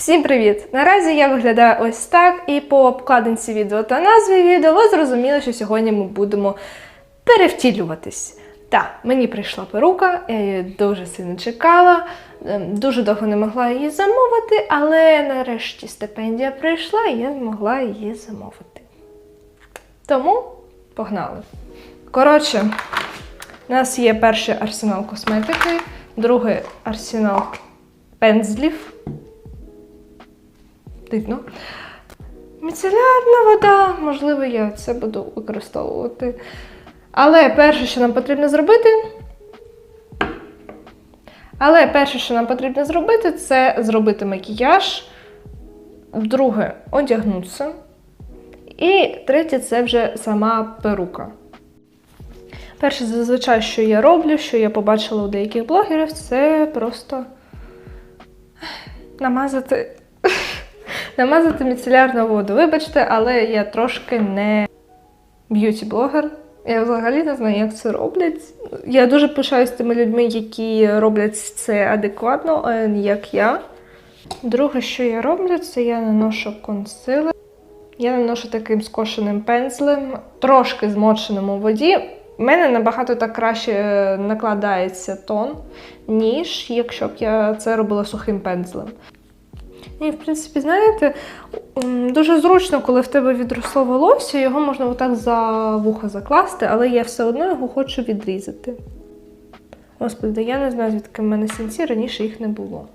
Всім привіт! Наразі я виглядаю ось так, і по обкладинці відео та назві відео ви зрозуміли, що сьогодні ми будемо перевтілюватись. Так, мені прийшла перука, я її дуже сильно чекала, ем, дуже довго не могла її замовити, але нарешті стипендія прийшла і я змогла її замовити. Тому погнали. Коротше, у нас є перший арсенал косметики, другий арсенал пензлів. Дивно. Міцелярна вода, можливо, я це буду використовувати. Але перше, що нам потрібно зробити. Але перше, що нам потрібно зробити, це зробити макіяж. Друге одягнутися. І третє це вже сама перука. Перше, зазвичай, що я роблю, що я побачила у деяких блогерів, це просто намазати намазати міцелярну воду. Вибачте, але я трошки не б'юті-блогер. Я взагалі не знаю, як це роблять. Я дуже пишаюсь тими людьми, які роблять це адекватно, як я. Друге, що я роблю, це я наношу консилер. Я наношу таким скошеним пензлем, трошки змоченим у воді. У мене набагато так краще е, накладається тон, ніж якщо б я це робила сухим пензлем. І, в принципі, знаєте, дуже зручно, коли в тебе відросло волосся, його можна отак за вухо закласти, але я все одно його хочу відрізати. Господи, я не знаю, звідки в мене синці, раніше їх не було.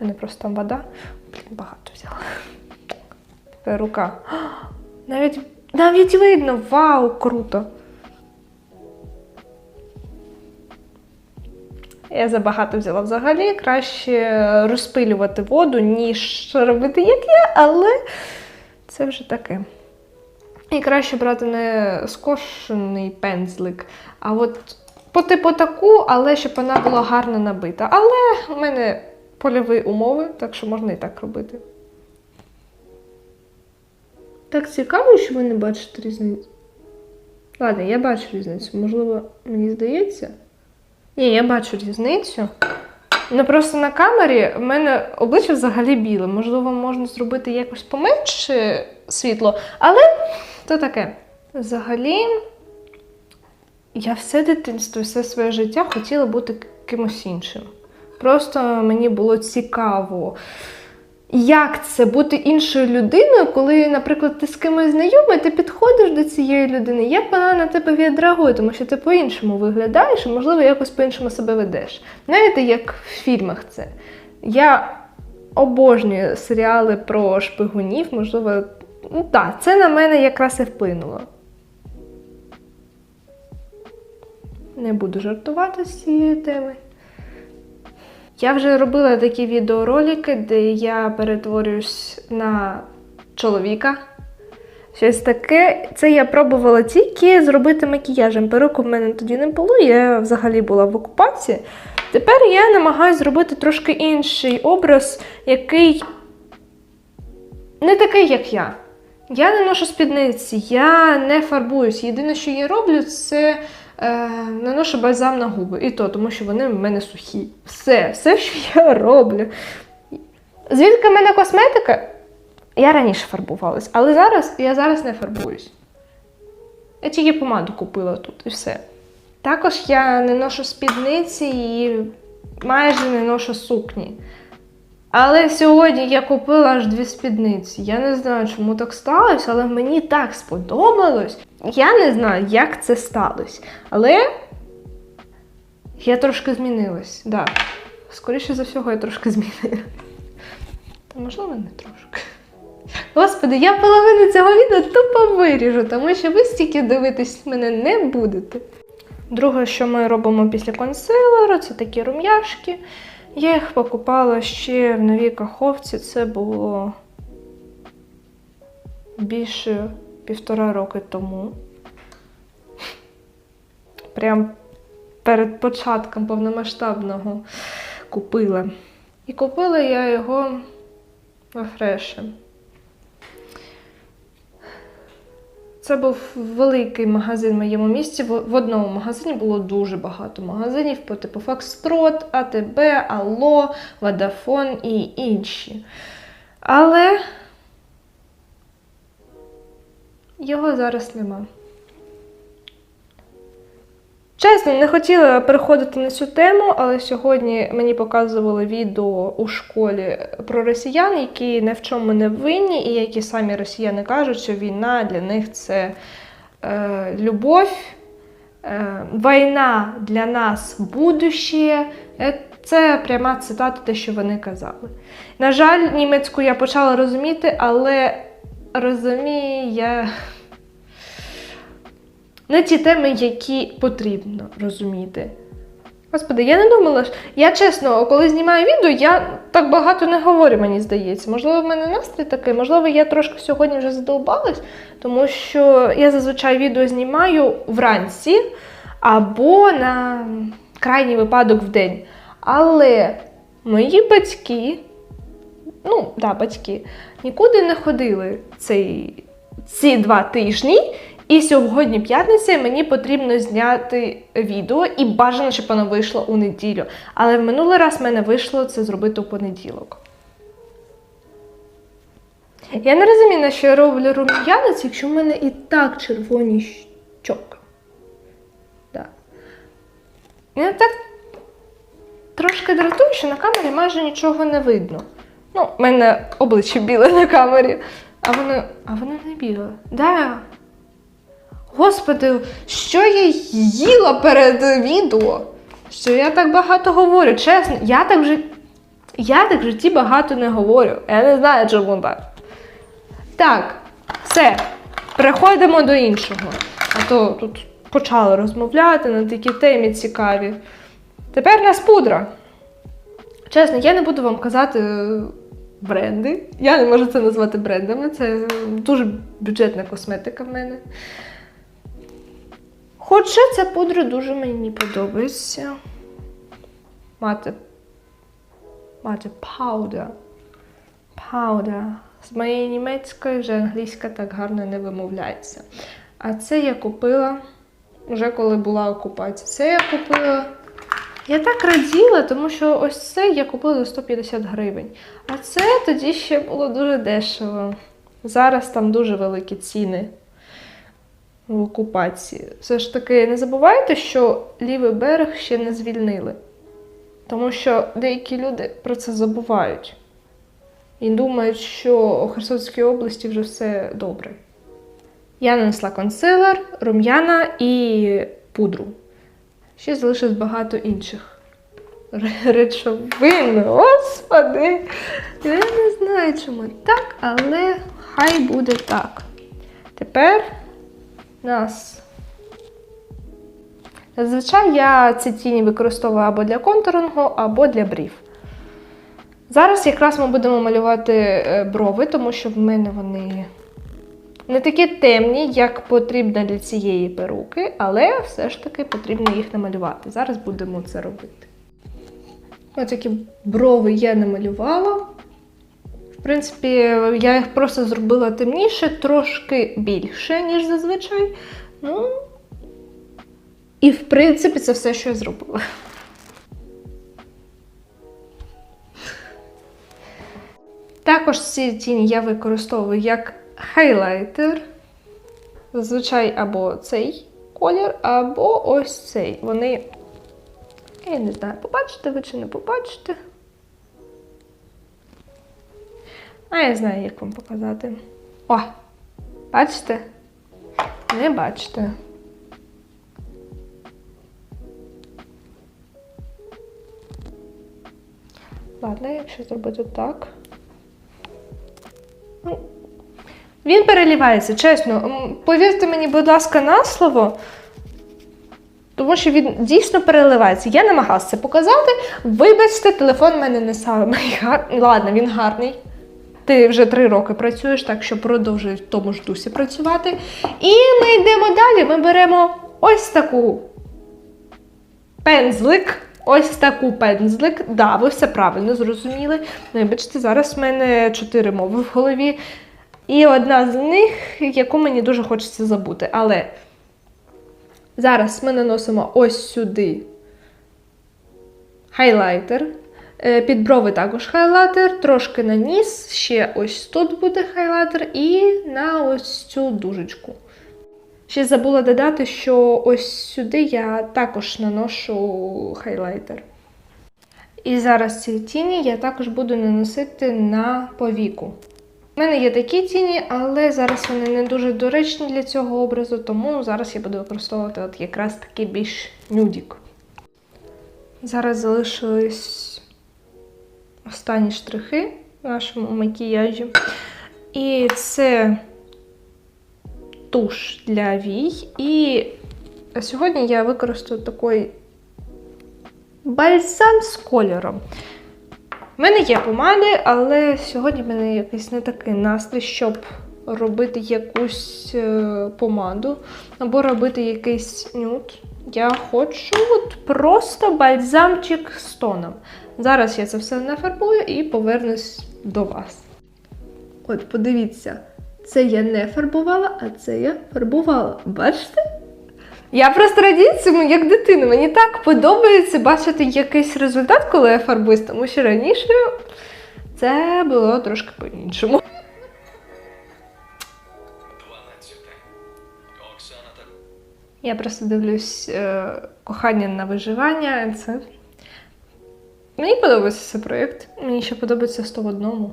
У мене просто там вода. Блін, багато взяла. Тепер рука. Навіть, навіть видно, вау, круто! Я забагато взяла взагалі. Краще розпилювати воду, ніж робити, як я, але це вже таке. І краще брати не скошений пензлик, а от по типу таку, але щоб вона була гарно набита. Але в мене польові умови, так що можна і так робити. Так цікаво, що ви не бачите різницю. Ладно, я бачу різницю. Можливо, мені здається. Ні, я бачу різницю. Ну просто на камері в мене обличчя взагалі біле. Можливо, можна зробити якось поменше світло, але то таке. Взагалі, я все дитинство, все своє життя хотіла бути кимось іншим. Просто мені було цікаво, як це бути іншою людиною, коли, наприклад, ти з кимось знайомий, ти підходиш до цієї людини, як вона на тебе відреагує, тому що ти по-іншому виглядаєш і, можливо, якось по-іншому себе ведеш. Знаєте, як в фільмах це. Я обожнюю серіали про шпигунів, можливо, ну так, це на мене якраз і вплинуло. Не буду жартувати з цієї теми. Я вже робила такі відеоролики, де я перетворююсь на чоловіка. Щось таке. Це я пробувала тільки зробити макіяжем. Перуку в мене тоді не було, я взагалі була в окупації. Тепер я намагаюся зробити трошки інший образ, який не такий, як я. Я не ношу спідниці, я не фарбуюсь. Єдине, що я роблю, це е, наношу бальзам на губи. І то, тому що вони в мене сухі. Все, все, що я роблю. Звідки в мене косметика? Я раніше фарбувалась, але зараз я зараз не фарбуюсь. Я тільки помаду купила тут і все. Також я не ношу спідниці і майже не ношу сукні. Але сьогодні я купила аж дві спідниці. Я не знаю, чому так сталося, але мені так сподобалось. Я не знаю, як це сталося. Але я трошки змінилась. Да. Скоріше за всього, я трошки змінилась. Та можливо, не трошки. Господи, я половину цього відео тупо виріжу, тому що ви стільки дивитись мене не будете. Друге, що ми робимо після консилеру, це такі рум'яшки. Я їх покупала ще в новій каховці. Це було більше півтора роки тому. Прям перед початком повномасштабного купила. І купила я його в фреші. Це був великий магазин в моєму місті. В одному магазині було дуже багато магазинів по типу Фокстрот, АТБ, Алло, Водафон і інші. Але його зараз нема. Чесно, не хотіла переходити на цю тему, але сьогодні мені показували відео у школі про росіян, які не в чому не винні, і які самі росіяни кажуть, що війна для них це е, любов, е, війна для нас будущее. Це пряма цитата, те, що вони казали. На жаль, німецьку я почала розуміти, але розумію не ті теми, які потрібно розуміти. Господи, я не думала, я чесно, коли знімаю відео, я так багато не говорю, мені здається. Можливо, в мене настрій такий, можливо, я трошки сьогодні вже задовбалась, тому що я зазвичай відео знімаю вранці або на крайній випадок в день. Але мої батьки, ну, да, батьки, нікуди не ходили цей, ці два тижні. І сьогодні п'ятниця, мені потрібно зняти відео, і бажано, щоб воно вийшло у неділю. Але в минулий раз в мене вийшло це зробити у понеділок. Я не розумію, на що я роблю рум'янець, якщо в мене і так червоні щоки. Да. Я так трошки дратую, що на камері майже нічого не видно. Ну, в мене обличчя біле на камері, а воно, а воно не біле. Да. Господи, що я їла перед відео? Що я так багато говорю. Чесно, я так вже. Я так в житті багато не говорю. Я не знаю, чому так. Так, все. Переходимо до іншого. А то тут почали розмовляти на такі темі цікаві. Тепер у нас пудра. Чесно, я не буду вам казати е, бренди. Я не можу це назвати брендами. Це дуже бюджетна косметика в мене. Хоча ця пудра дуже мені подобається. Мати. Мати пауда. Пауда. З моєї німецької вже англійська так гарно не вимовляється. А це я купила вже коли була окупація. Це я купила. Я так раділа, тому що ось це я купила за 150 гривень. А це тоді ще було дуже дешево. Зараз там дуже великі ціни в окупації. Все ж таки, не забувайте, що лівий берег ще не звільнили. Тому що деякі люди про це забувають і думають, що у Херсонській області вже все добре. Я нанесла консилер, рум'яна і пудру. Ще залишилось багато інших речовин. Господи! Я не знаю, чому так, але хай буде так. Тепер нас. Зазвичай я ці тіні використовую або для контурингу, або для брів. Зараз якраз ми будемо малювати е, брови, тому що в мене вони не такі темні, як потрібно для цієї перуки, але все ж таки потрібно їх намалювати. Зараз будемо це робити. Ось такі брови я намалювала. В принципі, я їх просто зробила темніше, трошки більше, ніж зазвичай. Ну, і в принципі, це все, що я зробила. Також ці тіні я використовую як хайлайтер. Зазвичай або цей колір, або ось цей. Вони, я не знаю, побачите ви чи не побачите. А я знаю, як вам показати. О! Бачите? Не бачите. Ладно, якщо зробити так. Ну, Він перелівається, чесно. Повірте мені, будь ласка, на слово. Тому що він дійсно переливається. Я намагалася це показати. Вибачте, телефон в мене не самий гарний. Ладно, він гарний. Ти вже три роки працюєш, так що продовжуй в тому ж дусі працювати. І ми йдемо далі. Ми беремо ось таку пензлик. Ось таку пензлик. Да, ви все правильно зрозуміли. Вибачте, зараз в мене чотири мови в голові. І одна з них, яку мені дуже хочеться забути. Але зараз ми наносимо ось сюди хайлайтер. Е, Під брови також хайлайтер, трошки на ніс, ще ось тут буде хайлайтер, і на ось цю дужечку. Ще забула додати, що ось сюди я також наношу хайлайтер. І зараз ці тіні я також буду наносити на повіку. У мене є такі тіні, але зараз вони не дуже доречні для цього образу, тому зараз я буду використовувати от якраз такий більш нюдік. Зараз залишились останні штрихи в нашому макіяжі. І це туш для вій. І сьогодні я використаю такий бальзам з кольором. У мене є помади, але сьогодні в мене якийсь не такий настрій, щоб робити якусь е, помаду або робити якийсь нюд. Я хочу от просто бальзамчик з тоном. Зараз я це все нафарбую і повернусь до вас. От, подивіться, це я не фарбувала, а це я фарбувала. Бачите? Я просто радію цьому як дитина. Мені так подобається бачити якийсь результат, коли я фарбуюсь, тому що раніше це було трошки по-іншому. 12. Оксана та Я просто дивлюсь е, кохання на виживання. Це... Мені подобається цей проєкт. Мені ще подобається 101.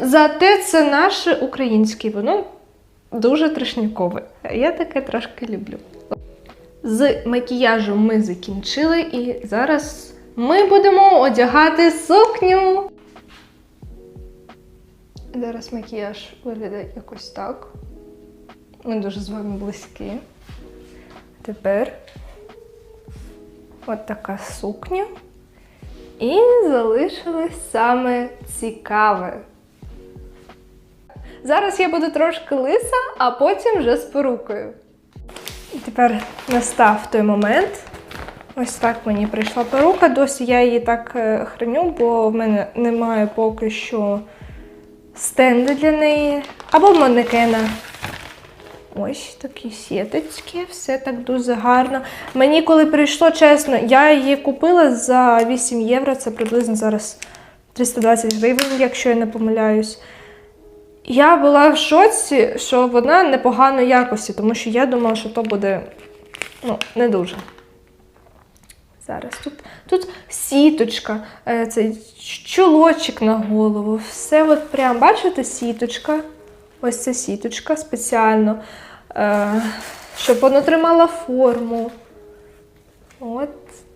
Зате це наше українське, воно дуже трешнікове. Я таке трошки люблю. З макіяжем ми закінчили, і зараз ми будемо одягати сукню. Зараз макіяж виглядає якось так. Ми дуже з вами близькі. Тепер от така сукня. І залишилось саме цікаве. Зараз я буду трошки лиса, а потім вже з перукою. І тепер настав той момент. Ось так мені прийшла перука. Досі я її так е, храню, бо в мене немає поки що стенду для неї. Або манекена. Ось такі сіточки, все так дуже гарно. Мені коли прийшло, чесно, я її купила за 8 євро, це приблизно зараз 320 гривень, якщо я не помиляюсь. Я була в шоці, що вона непоганої якості, тому що я думала, що то буде ну, не дуже. Зараз тут, тут сіточка, е, цей чулочок на голову. Все от прям, бачите, сіточка. Ось ця сіточка спеціально, щоб воно тримало форму. От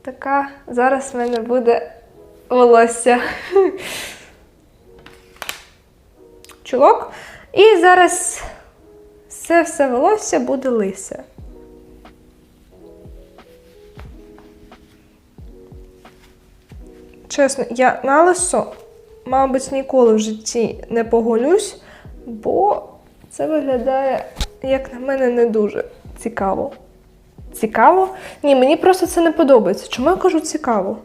така. Зараз в мене буде волосся. Чулок. І зараз це все волосся буде лисе. Чесно, я на лисо, мабуть, ніколи в житті не поголюсь, бо це виглядає, як на мене, не дуже цікаво. Цікаво? Ні, мені просто це не подобається. Чому я кажу цікаво?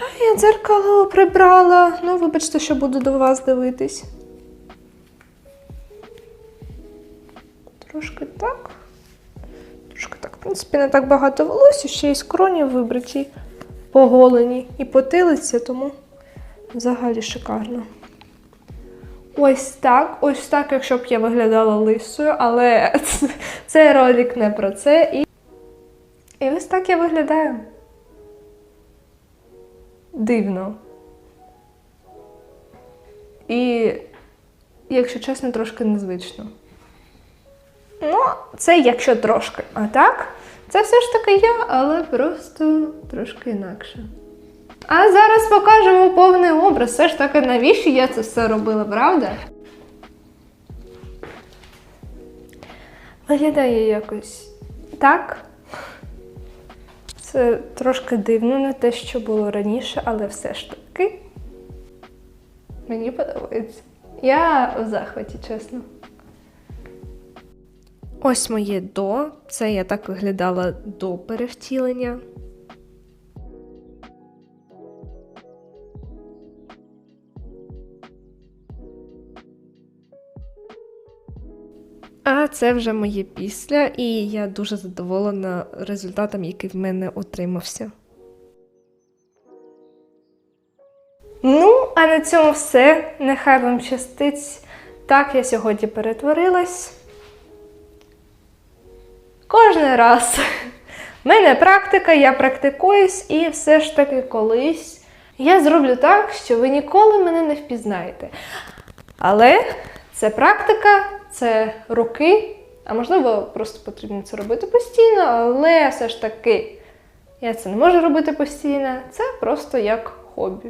А я дзеркало прибрала. Ну, вибачте, що буду до вас дивитись. Трошки так. Трошки так. В принципі, не так багато волосся, ще й скроні вибриті, поголені і потилиця, тому взагалі шикарно. Ось так, ось так, якщо б я виглядала лисою, але цей ролик не про це. І, і ось так я виглядаю. Дивно. І, якщо чесно, трошки незвично. Ну, це якщо трошки. А так, це все ж таки я, але просто трошки інакше. А зараз покажемо повний образ. Все ж таки, навіщо я це все робила, правда? Виглядає якось так. Це трошки дивно, не те, що було раніше, але все ж таки. Мені подобається. Я в захваті, чесно. Ось моє до. Це я так виглядала до перевтілення. Це вже моє після, і я дуже задоволена результатом, який в мене отримався. Ну, а на цьому все. Нехай вам щастить. Так я сьогодні перетворилась. Кожен раз. У мене практика, я практикуюсь, і все ж таки колись я зроблю так, що ви ніколи мене не впізнаєте. Але це практика, це роки, а можливо, просто потрібно це робити постійно, але все ж таки я це не можу робити постійно, це просто як хобі.